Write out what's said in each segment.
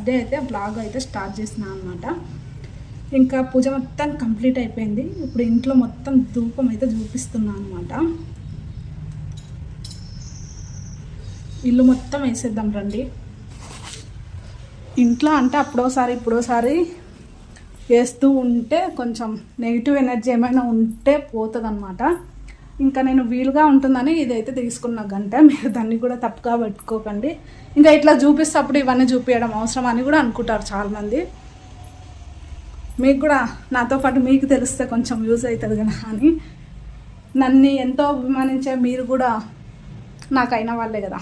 వచ్చేసి థర్స్డే అయితే బ్లాగ్ అయితే స్టార్ట్ చేసిన అనమాట ఇంకా పూజ మొత్తం కంప్లీట్ అయిపోయింది. ఇప్పుడు ఇంట్లో మొత్తం ధూపం అయితే చూపిస్తున్నాను అనమాట ఇల్లు మొత్తం వేసేద్దాం రండి. ఇంట్లో అంటే అప్పుడోసారి ఇప్పుడోసారి వేస్తూ ఉంటే కొంచెం నెగిటివ్ ఎనర్జీ ఏమైనా ఉంటే పోతుంది ఇంకా నేను వీలుగా ఉంటుందని ఇదైతే తీసుకున్న గంట. మీరు దాన్ని కూడా తప్పుగా పెట్టుకోకండి. ఇంకా ఇట్లా చూపిస్తే అప్పుడు ఇవన్నీ చూపించడం అవసరం అని కూడా అనుకుంటారు చాలామంది. మీకు కూడా నాతో పాటు మీకు తెలిస్తే కొంచెం యూజ్ అవుతుంది కదా అని. నన్ను ఎంతో అభిమానించే మీరు కూడా నాకు అయిన వాళ్ళే కదా.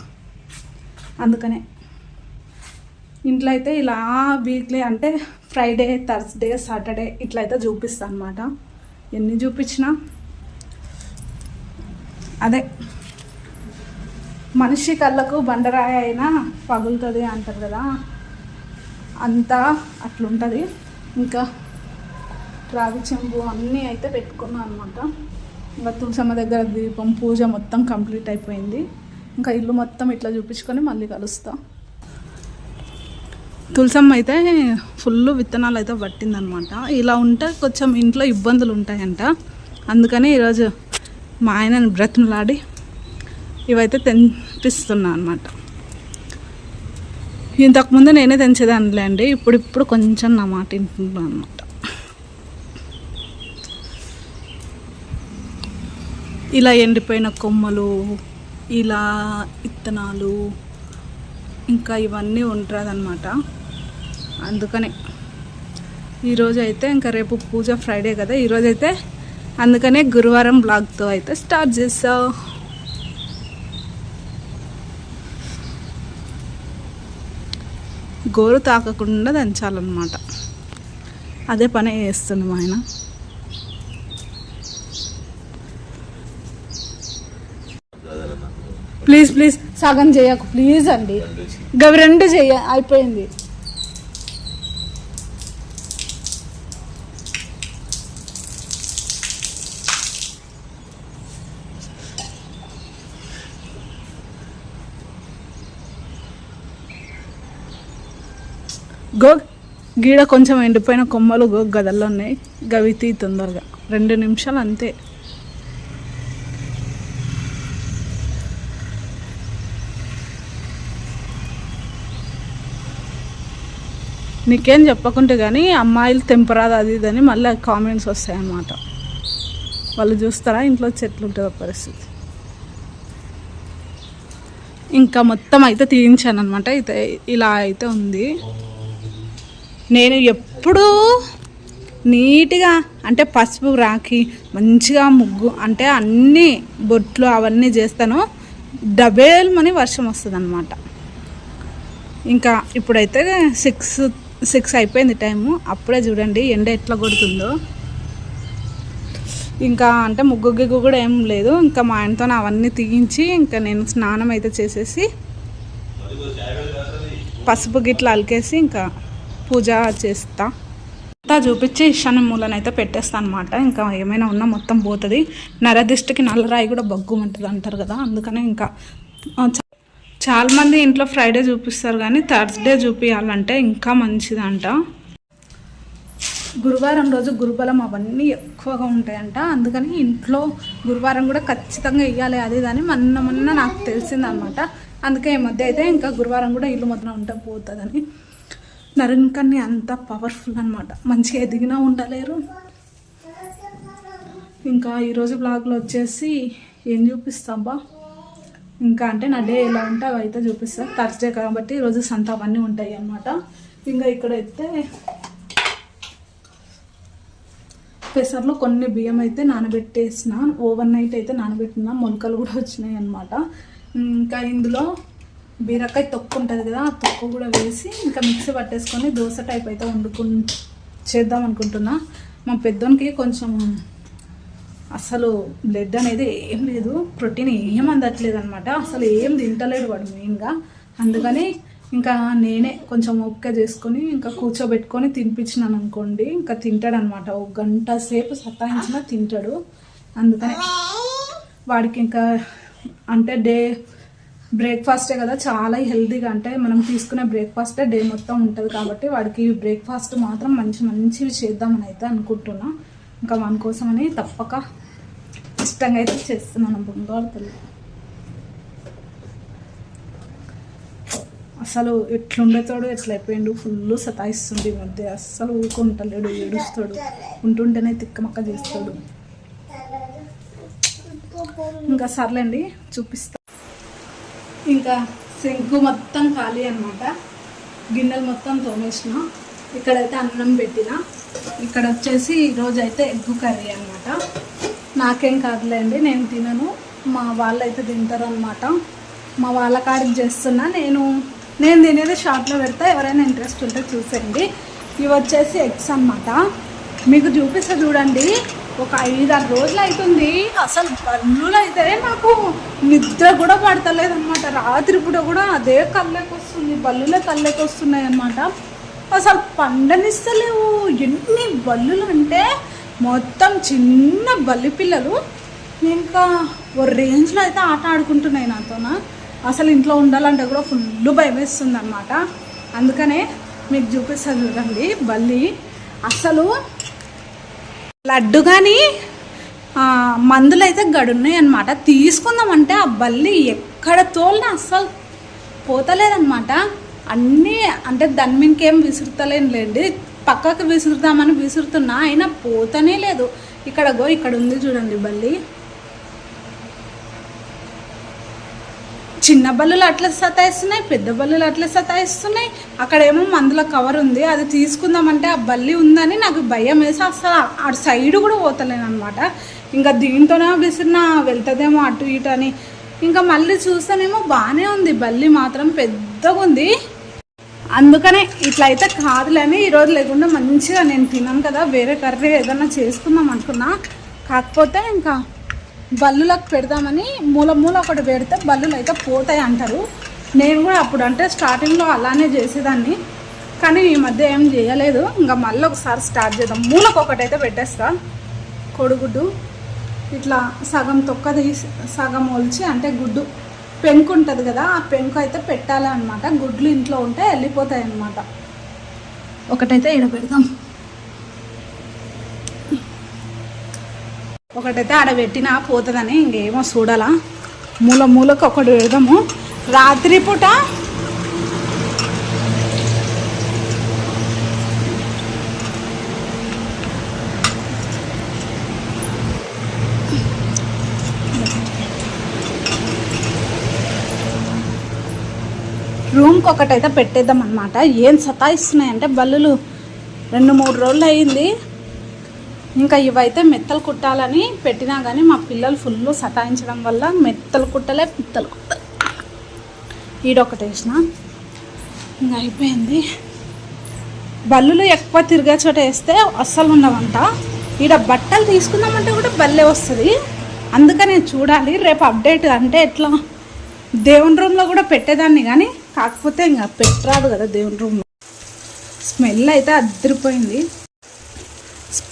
అందుకనే ఇంట్లో అయితే ఇలా వీక్లీ అంటే ఫ్రైడే థర్స్డే సాటర్డే ఇట్లా అయితే చూపిస్తాను అనమాట ఎన్ని చూపించినా అదే. మనిషి కళ్ళకు బండరాయి అయినా పగులుతుంది అంటారు కదా. అంతా అట్లుంటుంది. ఇంకా రావి చెంబు అన్నీ అయితే పెట్టుకున్నాను అనమాట ఇంకా తులసమ్మ దగ్గర దీపం పూజ మొత్తం కంప్లీట్ అయిపోయింది. ఇంకా ఇల్లు మొత్తం ఇట్లా చూపించుకొని మళ్ళీ కలుస్తా. తులసమ్మ అయితే ఫుల్ విత్తనాలు అయితే పట్టిందనమాట ఇలా ఉంటే కొంచెం ఇంట్లో ఇబ్బందులు ఉంటాయంట. అందుకని ఈరోజు మా ఆయనని బ్రతిమలాడి ఇవైతే తెంపిస్తున్నా అనమాట ఇంతకుముందు నేనే తెంచేదానిలే అండి ఇప్పుడు ఇప్పుడు కొంచెం నా మాట వింటున్నాను అనమాట ఇలా ఎండిపోయిన కొమ్మలు ఇలా ఇత్తనాలు ఇంకా ఇవన్నీ ఉంటుందన్నమాట అందుకనే. ఈరోజు అయితే ఇంకా రేపు పూజ ఫ్రైడే కదా ఈరోజైతే అందుకనే గురువారం బ్లాగ్తో అయితే స్టార్ట్ చేసా గోరు తాకకుండా దంచాలన్నమాట. అదే పని చేస్తుంది మా ఆయన. ప్లీజ్ ప్లీజ్ సగం చేయకు ప్లీజ్ అండి. గవి రెండు చెయ్య అయిపోయింది. గో గీడ కొంచెం ఎండిపోయిన కొమ్మలు గో గదల్లో ఉన్నాయి. గవి తీ తొందరగా. రెండు నిమిషాలు అంతే. నీకేం చెప్పకుంటే కానీ అమ్మాయిలు తెంపరాదు అది ఇది అని మళ్ళీ కామెంట్స్ వస్తాయన్నమాట. వాళ్ళు చూస్తారా? ఇంట్లో చెట్లు ఉంటుందో పరిస్థితి. ఇంకా మొత్తం అయితే తీయించాను అనమాట అయితే ఇలా అయితే ఉంది. నేను ఎప్పుడూ నీట్గా అంటే పసుపు రాకి మంచిగా ముగ్గు అంటే అన్నీ బొట్లు అవన్నీ చేస్తాను. డబేల్మని వర్షం వస్తుంది అనమాట ఇంకా ఇప్పుడైతే సిక్స్ సిక్స్ అయిపోయింది టైము. అప్పుడే చూడండి ఎండ ఎట్లా కొడుతుందో. ఇంకా అంటే ముగ్గు గిగ్గు కూడా ఏం లేదు. ఇంకా మా ఆయనతో అవన్నీ తీయించి ఇంకా నేను స్నానం అయితే చేసేసి పసుపు గిట్ల అలికేసి ఇంకా పూజ చేస్తా. అంతా చూపించి ఈశాన్య మూలన అయితే పెట్టేస్తాను అనమాట ఇంకా ఏమైనా ఉన్నా మొత్తం పోతుంది. నరదిష్టికి నల్లరాయి కూడా బగ్గుమంటుంది అంటారు కదా అందుకనే ఇంకా చాలామంది ఇంట్లో ఫ్రైడే చూపిస్తారు కానీ థర్స్డే చూపించాలంటే ఇంకా మంచిదంట. గురువారం రోజు గురుబలం అవన్నీ ఎక్కువగా ఉంటాయంట. అందుకని ఇంట్లో గురువారం కూడా ఖచ్చితంగా ఇవ్వాలి అది అని మొన్న మొన్న నాకు తెలిసిందనమాట. అందుకే ఈ మధ్య అయితే ఇంకా గురువారం కూడా ఇల్లు మొత్తం ఉంటే పోతుందని. నరునికన్ని అంత పవర్ఫుల్ అనమాట మంచిగా ఎదిగినా ఉండలేరు. ఇంకా ఈరోజు బ్లాగ్లో వచ్చేసి ఏం చూపిస్తాబా ఇంకా అంటే నా డే ఎలా ఉంటే అవి అయితే చూపిస్తాను థర్స్డే కాబట్టి ఈరోజు సంత అవన్నీ ఉంటాయి అన్నమాట. ఇంకా ఇక్కడైతే పెసర్లో కొన్ని బియ్యం అయితే నానబెట్టేసిన. ఓవర్ నైట్ అయితే నానబెట్టిన. మొలకలు కూడా వచ్చినాయి అనమాట ఇంకా ఇందులో బీరకాయ తొక్కు ఉంటుంది కదా ఆ తొక్కు కూడా వేసి ఇంకా మిక్సీ పట్టేసుకొని దోశ టైప్ అయితే వండుకు చేద్దాం అనుకుంటున్నా. మా పెద్దోనికి కొంచెం అసలు బ్లడ్ అనేది ఏం లేదు ప్రోటీన్ ఏం అందట్లేదు అనమాట అసలు ఏం తింటలేడు వాడు మెయిన్గా. అందుకని ఇంకా నేనే కొంచెం ఓపిక చేసుకొని ఇంకా కూర్చోబెట్టుకొని తినిపించినాను అనుకోండి ఇంకా తింటాడు అనమాట ఒక గంట సేపు సతాయించినా తింటాడు. అందుకని వాడికి ఇంకా అంటే డే బ్రేక్ఫాస్టే కదా చాలా హెల్తీగా అంటే మనం తీసుకునే బ్రేక్ఫాస్టే డే మొత్తం ఉంటుంది కాబట్టి వాడికి బ్రేక్ఫాస్ట్ మాత్రం మంచి మంచివి చేద్దామని అయితే అనుకుంటున్నా. ఇంకా మన కోసమని తప్పక ఇష్టంగా అయితే చేస్తున్నాను బంగారు తల్లి. అసలు ఎట్లుండేతాడు ఎట్లా అయిపోయాడు ఫుల్ సతాయిస్తుంది ఈ మధ్య. అస్సలు ఊరుకుంటలేడు ఏడుస్తాడు ఉంటుంటేనే తిక్కమక్క చేస్తాడు. ఇంకా సర్లేండి చూపిస్తా. ఇంకా సింక్ మొత్తం ఖాళీ అనమాట గిన్నెలు మొత్తం తోమేసిన. ఇక్కడైతే అన్నం పెట్టిన. ఇక్కడ వచ్చేసి ఈరోజు అయితే ఎగ్గు కర్రీ అనమాట నాకేం కాదులేండి నేను తినను. మా వాళ్ళు అయితే తింటారు అనమాట మా వాళ్ళ కాడికి చేస్తున్నా. నేను నేను తినేది షాప్లో పెడతా. ఎవరైనా ఇంట్రెస్ట్ ఉంటే చూసేయండి. ఇవి వచ్చేసి ఎగ్స్ అనమాట మీకు చూపిస్తా చూడండి. ఒక ఐదారు రోజులు అవుతుంది అసలు బల్లులు అయితే నాకు నిద్ర కూడా పడతలేదు అనమాట రాత్రి పూట కూడా అదే కళ్ళకి వస్తుంది బల్లులే కళ్ళకి వస్తున్నాయి అనమాట అసలు పండనిస్తలేవు. ఎన్ని బల్లులు అంటే మొత్తం చిన్న బల్లి పిల్లలు. ఇంకా ఓ రేంజ్లో అయితే ఆట ఆడుకుంటున్నాయి నాతోన. అసలు ఇంట్లో ఉండాలంటే కూడా ఫుల్ భయం వేస్తుంది అనమాట అందుకనే మీకు చూపిస్తాను చూడండి బల్లి. అసలు లడ్డు కానీ మందులు అయితే గడున్నాయి అనమాట తీసుకుందామంటే ఆ బల్లి ఎక్కడ తోలినా అస్సలు పోతలేదనమాట అన్నీ అంటే దాని మీదకి ఏం విసురుతలేనులేండి. పక్కకు విసురుదామని విసురుతున్నా అయినా పోతనే లేదు. ఇక్కడ గో ఇక్కడ ఉంది చూడండి బల్లి. చిన్న బల్లులు అట్లా సతాయిస్తున్నాయి పెద్ద బల్లులు అట్లా సతాయిస్తున్నాయి. అక్కడేమో మందుల కవర్ ఉంది అది తీసుకుందామంటే ఆ బల్లి ఉందని నాకు భయం వేసి అసలు ఆ సైడ్ కూడా పోతలేను అనమాట ఇంకా దీంతోనే విసిరిన వెళ్తుందేమో అటు ఇటు అని. ఇంకా మళ్ళీ చూస్తేనేమో బాగానే ఉంది బల్లి మాత్రం పెద్దగా ఉంది. అందుకనే ఇట్లా అయితే కాదులేని ఈరోజు లేకుండా మంచిగా నేను తిన్నాను కదా వేరే కర్రీ ఏదన్నా చేసుకుందాం అనుకున్నా. కాకపోతే ఇంకా బల్లులకు పెడదామని మూల మూల ఒకటి పెడితే బల్లులు అయితే పోతాయి అంటారు. నేను కూడా అప్పుడు అంటే స్టార్టింగ్లో అలానే చేసేదాన్ని. కానీ ఈ మధ్య ఏం చేయలేదు. ఇంకా మళ్ళీ ఒకసారి స్టార్ట్ చేద్దాం. మూలకు ఒకటి అయితే పెట్టేస్తా. కొడుగుడ్డు ఇట్లా సగం తొక్క తీసి సగం ఒలిచి అంటే గుడ్డు. పెంకు ఉంటుంది కదా ఆ పెంకు అయితే పెట్టాలి అనమాట గుడ్లు ఇంట్లో ఉంటే వెళ్ళిపోతాయి అన్నమాట ఒకటైతే ఈడ పెడదాం. ఒకటైతే ఆడ పెట్టినా పోతుందని ఇంకేమో చూడాలా. మూల మూలకు ఒకటి పెడదాము. రాత్రిపూట రూమ్కి ఒకటైతే పెట్టేద్దాం అనమాట ఏం సతాయిస్తున్నాయి అంటే బల్లులు. రెండు మూడు రోజులు అయ్యింది ఇంకా ఇవైతే మెత్తలు కుట్టాలని పెట్టినా కానీ మా పిల్లలు ఫుల్ సతాయించడం వల్ల మెత్తలు కుట్టలే పిత్తలు కుట్టలే ఈడొకటి వేసిన. ఇంకా అయిపోయింది. బల్లులు ఎక్కువ తిరిగే చోట వేస్తే అస్సలు ఉండవంట. ఈడ బట్టలు తీసుకుందామంటే కూడా బల్లే వస్తుంది. అందుకనే చూడాలి రేపు అప్డేట్ అంటే ఎట్లా? దేవుని రూమ్లో కూడా పెట్టేదాన్ని కానీ కాకపోతే ఇంకా పెట్టరాదు కదా దేవుని రూమ్లో. స్మెల్ అయితే అద్దరిపోయింది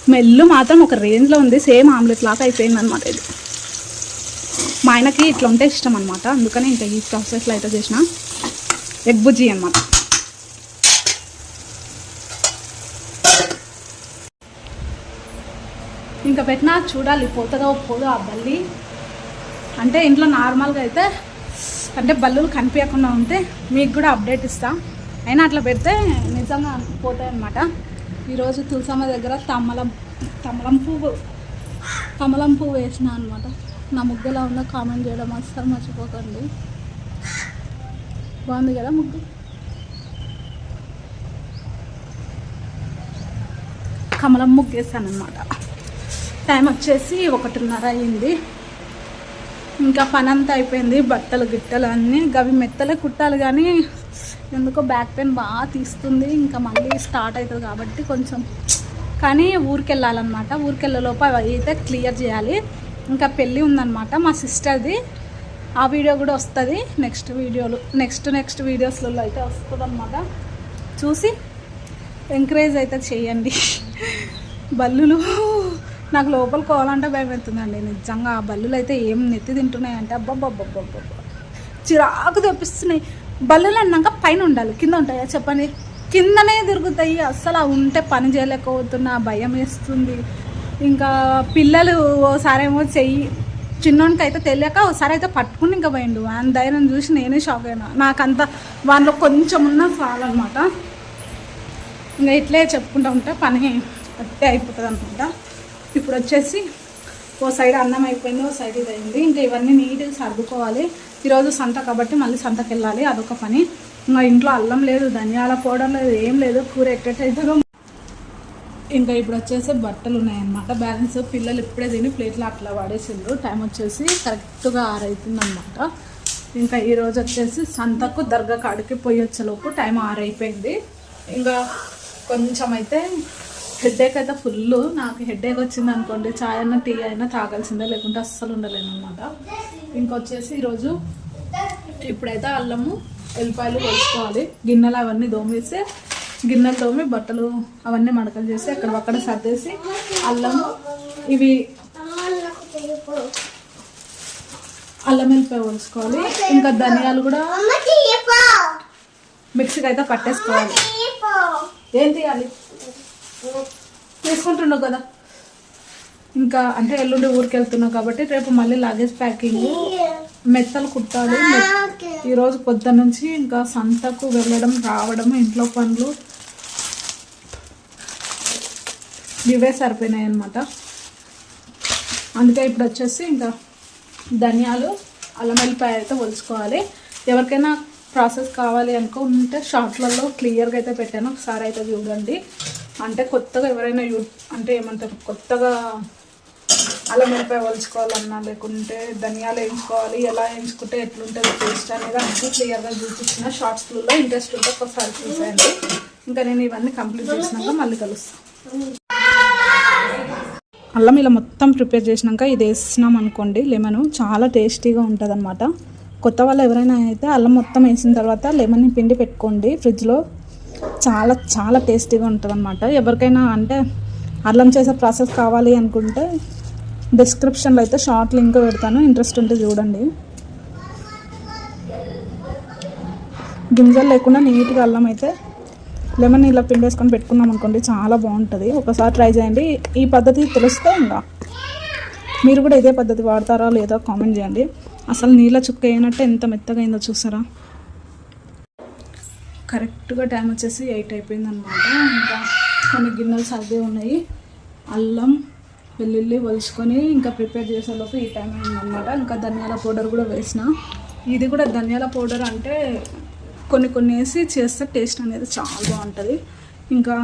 స్మెల్ మాత్రం ఒక రేంజ్లో ఉంది. సేమ్ ఆమ్లెట్ లాగా అయిపోయింది అనమాట ఇది. మా ఆయనకి ఇట్లా ఉంటే ఇష్టం అనమాట అందుకని ఇంకా ఈ ప్రాసెస్లో అయితే చేసిన. ఎగ్ బుజ్జి అనమాట ఇంకా పెట్టినా చూడాలి పోతుందో పోదో ఆ బల్లి. అంటే ఇంట్లో నార్మల్గా అయితే అంటే బల్లులు కనిపించకుండా ఉంటే మీకు కూడా అప్డేట్ ఇస్తా. అయినా అట్లా పెడితే నిజంగా పోతాయి అనమాట ఈరోజు తులసమ్మ దగ్గర తమలం తమలం పువ్వు కమలం పువ్వు వేసిన అనమాట నా ముగ్గులా ఉందో కామెంట్ చేయడం అస్సలు మర్చిపోకండి. బాగుంది కదా ముగ్గు? కమలం ముగ్గేసాను అనమాట టైం వచ్చేసి ఒకటిన్నర అయింది. ఇంకా పని అంతా అయిపోయింది. బట్టలు గిట్టలు అన్నీ గవి మెత్తలే కుట్టాలి కానీ ఎందుకో బ్యాక్ పెయిన్ బాగా తీస్తుంది ఇంకా మళ్ళీ స్టార్ట్ అవుతుంది కాబట్టి కొంచెం. కానీ ఊరికెళ్ళాలన్నమాట. ఊరికెళ్ళే ఊరికి అవి అయితే క్లియర్ చేయాలి. ఇంకా పెళ్ళి ఉందన్నమాట మా సిస్టర్ది. ఆ వీడియో కూడా వస్తుంది నెక్స్ట్ వీడియోలు. నెక్స్ట్ నెక్స్ట్ వీడియోస్లలో అయితే వస్తుంది అనమాట చూసి ఎంకరేజ్ అయితే చేయండి. బల్లులు. నాకు లోపల కోవాలంటే భయం అవుతుందండి నిజంగా ఆ బల్లులు అయితే ఏం నెత్తి తింటున్నాయంటే అబ్బబ్బబ్బబ్బబ్బ చిరాకు తెప్పిస్తున్నాయి. బల్లలు అన్నాక పైన ఉండాలి. కింద ఉంటాయా? చెప్పండి. కిందనే తిరుగుతాయి. అస్సలు ఉంటే పని చేయలేకపోతున్నా భయం వేస్తుంది. ఇంకా పిల్లలు ఓసారి ఏమో చెయ్యి చిన్నోనికి అయితే తెలియక ఒకసారి అయితే పట్టుకుని ఇంకా పోయిండు. ఆయన ధైర్యం చూసి నేనే షాక్ అయినా. నాకంత వాళ్ళలో కొంచెం ఉన్న చాలన్నమాట ఇంకా ఇట్లే చెప్పుకుంటూ ఉంటే పని అట్టే అయిపోతుంది అనమాట ఇప్పుడు వచ్చేసి ఓ సైడ్ అన్నం అయిపోయింది ఓ సైడ్ ఇది అయింది ఇంకా ఇవన్నీ నీట్గా సర్దుకోవాలి. ఈరోజు సంత కాబట్టి మళ్ళీ సంతకి వెళ్ళాలి అదొక పని. ఇంకా ఇంట్లో అల్లం లేదు ధనియాల పౌడర్ లేదు ఏం లేదు కూర ఎట్టయితుందో ఇంకా ఇప్పుడు వచ్చేసి బట్టలు ఉన్నాయన్నమాట. బ్యాలెన్స్ పిల్లలు ఇప్పుడే తిని ప్లేట్లో అట్లా పడేసిండ్రు టైం వచ్చేసి కరెక్ట్గా ఆరైతుంది ఇంకా ఈరోజు వచ్చేసి సంతకు దర్గా కాడికి పోయి వచ్చేలోపు టైం ఆరైపోయింది. ఇంకా కొంచెం అయితే హెడేక్ అయితే ఫుల్ నాకు హెడేక్ వచ్చింది అనుకోండి చాయ్ అయినా టీ అయినా తాగాల్సిందే లేకుంటే అస్సలు ఉండలేను అనమాట ఇంకొచ్చేసి ఈరోజు ఇప్పుడైతే అల్లము ఎల్లిపాయలు వేసుకోవాలి గిన్నెలు అవన్నీ దోమేసి గిన్నెలు తోమి బట్టలు అవన్నీ మడకలు చేసి అక్కడ అక్కడ సర్దేసి అల్లము ఇవి అల్లం వెల్లిపాయ వేసుకోవాలి ఇంకా ధనియాలు కూడా మిక్సీకి అయితే పట్టేసుకోవాలి. ఏం తీయాలి? తీసుకుంటున్నావు కదా. ఇంకా అంటే ఎల్లుండి ఊరికి వెళ్తున్నావు కాబట్టి రేపు మళ్ళీ లగేజ్ ప్యాకింగ్ మెత్తలు కుట్టాలి. ఈరోజు పొద్దు నుంచి ఇంకా సంతకు వెళ్ళడం రావడం ఇంట్లో పనులు ఇవే సరిపోయినాయి అనమాట అందుకే ఇప్పుడు వచ్చేసి ఇంకా ధనియాలు అల్లం వెల్లిపాయ అయితే ఒలుచుకోవాలి ఎవరికైనా ప్రాసెస్ కావాలి అనుకుంటే షార్ట్లలో క్లియర్గా అయితే పెట్టాను. ఒకసారి అయితే చూడండి. అంటే కొత్తగా ఎవరైనా యూ అంటే ఏమంటారు కొత్తగా అల్లం మిరపాయ వలుచుకోవాలన్నా లేకుంటే ధనియాలు వేయించుకోవాలి ఎలా వేయించుకుంటే ఎట్లుంటుంది టేస్ట్ అనేది అన్నీ క్లియర్గా చూపించిన షార్ట్స్లలో ఇంట్రెస్ట్ ఉంటే ఒకసారి చూసేయండి. ఇంకా నేను ఇవన్నీ కంప్లీట్ చేసినాక మళ్ళీ కలుస్తాను అల్లం ఇలా మొత్తం ప్రిపేర్ చేసినాక ఇది వేసినాం అనుకోండి లెమన్ చాలా టేస్టీగా ఉంటుంది అనమాట కొత్త వాళ్ళు ఎవరైనా అయితే అల్లం మొత్తం వేసిన తర్వాత లెమన్ పిండి పెట్టుకోండి ఫ్రిడ్జ్లో చాలా చాలా టేస్టీగా ఉంటుంది అనమాట ఎవరికైనా అంటే అల్లం చేసే ప్రాసెస్ కావాలి అనుకుంటే డిస్క్రిప్షన్లో అయితే షార్ట్ లింక్ పెడతాను. ఇంట్రెస్ట్ ఉంటే చూడండి. గింజలు లేకుండా నీట్గా అల్లం అయితే లెమన్ ఇలా పిండేసుకొని పెట్టుకున్నాం అనుకోండి చాలా బాగుంటుంది. ఒకసారి ట్రై చేయండి. ఈ పద్ధతి తెలిస్తే ఇంకా మీరు కూడా ఇదే పద్ధతి వాడతారా లేదో కామెంట్ చేయండి. అసలు నీళ్ళ చుక్క అయినట్టు ఎంత మెత్తగా అయిందో చూసారా? కరెక్ట్గా టైం వచ్చేసి ఎయిట్ అయిపోయింది అనమాట ఇంకా కొన్ని గిన్నెలు సర్దే ఉన్నాయి. అల్లం వెల్లుల్లి వలుచుకొని ఇంకా ప్రిపేర్ చేసేలోపు ఈ టైం అయిందనమాట ఇంకా ధనియాల పౌడర్ కూడా వేసిన. ఇది కూడా ధనియాల పౌడర్ అంటే కొన్ని కొన్ని వేసి చేస్తే టేస్ట్ అనేది చాలా బాగుంటుంది. ఇంకా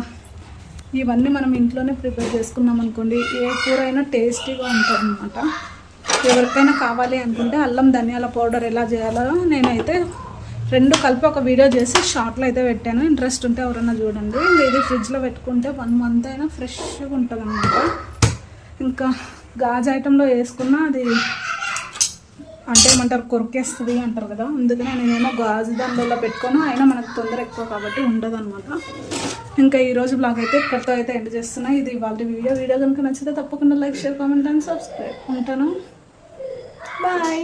ఇవన్నీ మనం ఇంట్లోనే ప్రిపేర్ చేసుకున్నాం అనుకోండి ఏ కూర అయినా టేస్టీగా ఉంటుంది అనమాట ఎవరికైనా కావాలి అనుకుంటే అల్లం ధనియాల పౌడర్ ఎలా చేయాలో నేనైతే రెండు కలిపి ఒక వీడియో చేసి షార్ట్లో అయితే పెట్టాను. ఇంట్రెస్ట్ ఉంటే ఎవరైనా చూడండి. ఇది ఫ్రిడ్జ్లో పెట్టుకుంటే వన్ మంత్ అయినా ఫ్రెష్గా ఉంటుంది అనమాట ఇంకా గాజు ఐటెంలో వేసుకున్న అది అంటే ఏమంటారు? కొరికేస్తుంది అంటారు కదా. అందుకనే నేనేమో గాజు దండలో పెట్టుకోను. అయినా మనకు తొందర ఎక్కువ కాబట్టి ఉండదు అనమాట ఇంకా ఈరోజు బ్లాగ్ అయితే ఇక్కడితో అయితే ఎండ్ చేస్తున్నా. ఇది వాళ్ళ వీడియో వీడియో కనుక నచ్చితే తప్పకుండా like share comment and subscribe ఉంటాను. బాయ్